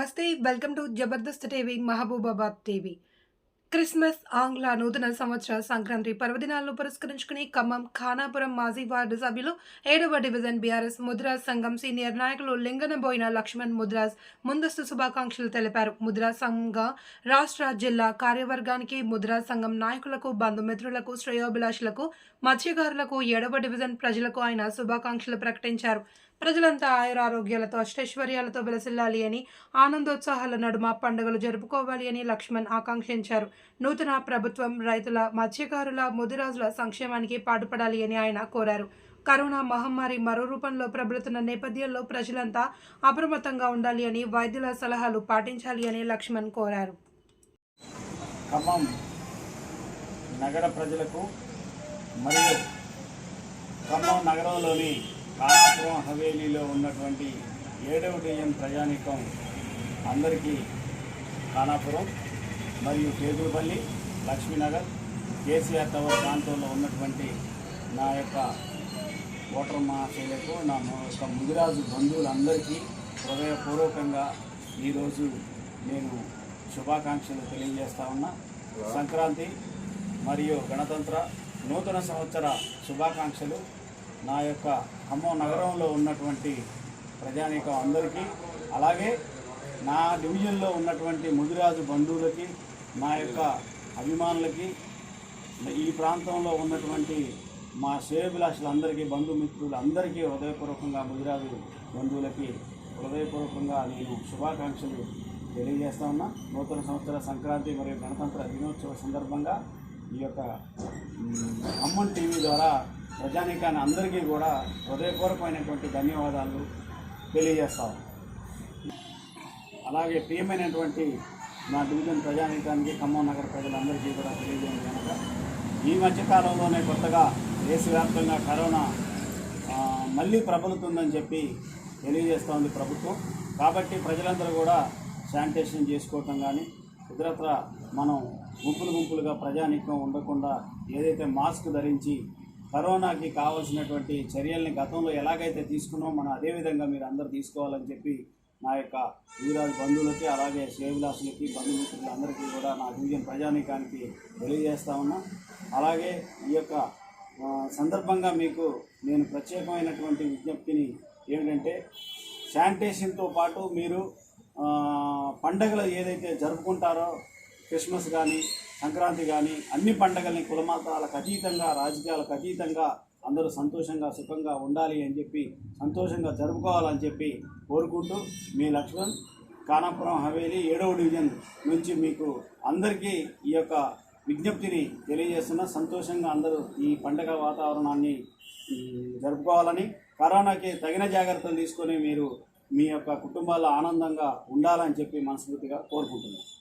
నమస్తే welcome to Jabardasth TV Mahabubabad TV. Christmas ఆంగ్ల నూతన సంవత్సర సంక్రాంతి పర్వదినాలను పురస్కరించుకుని ఖమ్మం ఖానాపురం మాజీ వార్డు సభ్యులు ఏడవ డివిజన్ బీఆర్ఎస్ ముద్రాజ్ సంఘం సీనియర్ నాయకులు లింగనబోయిన లక్ష్మణ్ ముద్రాజ్ ముందస్తు శుభాకాంక్షలు తెలిపారు. ముద్రాజ్ సంఘ రాష్ట్ర జిల్లా కార్యవర్గానికి ముద్రాజ్ సంఘం నాయకులకు బంధుమిత్రులకు శ్రేయోభిలాషులకు మత్స్యకారులకు ఏడవ డివిజన్ ప్రజలకు ఆయన శుభాకాంక్షలు ప్రకటించారు. ప్రజలంతా ఆయురారోగ్యాలతో అష్టైశ్వర్యాలతో విలసిల్లాలి అని ఆనందోత్సాహాల నడుమ పండుగలు జరుపుకోవాలి అని లక్ష్మణ్ ఆకాంక్షించారు. నూతన ప్రభుత్వం రైతుల మత్స్యకారుల ముదిరాజుల సంక్షేమానికి పాటుపడాలి అని ఆయన కోరారు. కరోనా మహమ్మారి మరో రూపంలో ప్రబలుతున్న నేపథ్యంలో ప్రజలంతా అప్రమత్తంగా ఉండాలి అని వైద్యుల సలహాలు పాటించాలి అని లక్ష్మణ్ కోరారు. ఖమ్మం నగర ప్రజలకు మరియు ఖమ్మం నగరంలోని కానాపురం హవేలీలో ఉన్నటువంటి ఏడవ డిఎం ప్రజానీకం అందరికీ ఖానాపురం మరియు కేదులపల్లి లక్ష్మీనగర్ కేసీఆర్ టవర్ ప్రాంతంలో ఉన్నటువంటి నా యొక్క ఓటర్ మహాశైలకు నా యొక్క ముదిరాజు బంధువులందరికీ హృదయపూర్వకంగా ఈరోజు నేను శుభాకాంక్షలు తెలియజేస్తా ఉన్నా. సంక్రాంతి మరియు గణతంత్ర నూతన సంవత్సర శుభాకాంక్షలు. నా యొక్క ఖమ్మం నగరంలో ఉన్నటువంటి ప్రజానీకం అందరికీ అలాగే నా డివిజన్లో ఉన్నటువంటి ముదిరాజు బంధువులకి నా యొక్క అభిమానులకి ఈ ప్రాంతంలో ఉన్నటువంటి మా శ్రేయభిలాషులందరికీ బంధుమిత్రులందరికీ హృదయపూర్వకంగా ముదిరాజు బంధువులకి హృదయపూర్వకంగా నేను శుభాకాంక్షలు తెలియజేస్తా ఉన్నా. నూతన సంవత్సర సంక్రాంతి మరియు గణతంత్ర దినోత్సవ సందర్భంగా ఈ యొక్క అమ్మన్ టీవీ ద్వారా ప్రజానీకాన్ని అందరికీ కూడా హృదయపూర్వకమైనటువంటి ధన్యవాదాలు తెలియజేస్తాం అలాగే ప్రియమైనటువంటి మా డివిజన్ ప్రజానీకానికి ఖమ్మం నగర ప్రజలందరికీ కూడా తెలియజేయండి కనుక. ఈ మధ్యకాలంలోనే కొత్తగా దేశవ్యాప్తంగా కరోనా మళ్ళీ ప్రబలుతుందని చెప్పి తెలియజేస్తోంది ప్రభుత్వం. కాబట్టి ప్రజలందరూ కూడా శానిటేషన్ చేసుకోవటం కానీ ఇతరత్ర మనం గుంపులు గుంపులుగా ప్రజానీకం ఉండకుండా ఏదైతే మాస్క్ ధరించి కరోనాకి కావాల్సినటువంటి చర్యల్ని గతంలో ఎలాగైతే తీసుకున్నామో మనం అదేవిధంగా మీరు అందరూ తీసుకోవాలని చెప్పి నా యొక్క వీరాజు బంధువులకి అలాగే శ్రేవిలాసులకి బంధుమిత్రులందరికీ కూడా నా డివిజన్ ప్రజానీకానికి తెలియజేస్తా ఉన్నా. అలాగే ఈ యొక్క సందర్భంగా మీకు నేను ప్రత్యేకమైనటువంటి విజ్ఞప్తిని ఏమిటంటే శానిటేషన్తో పాటు మీరు పండగలు ఏదైతే జరుపుకుంటారో క్రిస్మస్ కానీ సంక్రాంతి కానీ అన్ని పండగల్ని కులమతాలకు అతీతంగా రాజకీయాలకు అతీతంగా అందరూ సంతోషంగా సుఖంగా ఉండాలి అని చెప్పి సంతోషంగా జరుపుకోవాలని చెప్పి కోరుకుంటూ మీ లక్ష్మణ్ కానాపురం హవేలీ ఏడవ డివిజన్ నుంచి మీకు అందరికీ ఈ యొక్క విజ్ఞప్తిని తెలియజేస్తున్న. సంతోషంగా అందరూ ఈ పండగ వాతావరణాన్ని జరుపుకోవాలని కరోనాకి తగిన జాగ్రత్తలు తీసుకొని మీరు మీ యొక్క కుటుంబాల్లో ఆనందంగా ఉండాలని చెప్పి మనస్ఫూర్తిగా కోరుకుంటున్నాను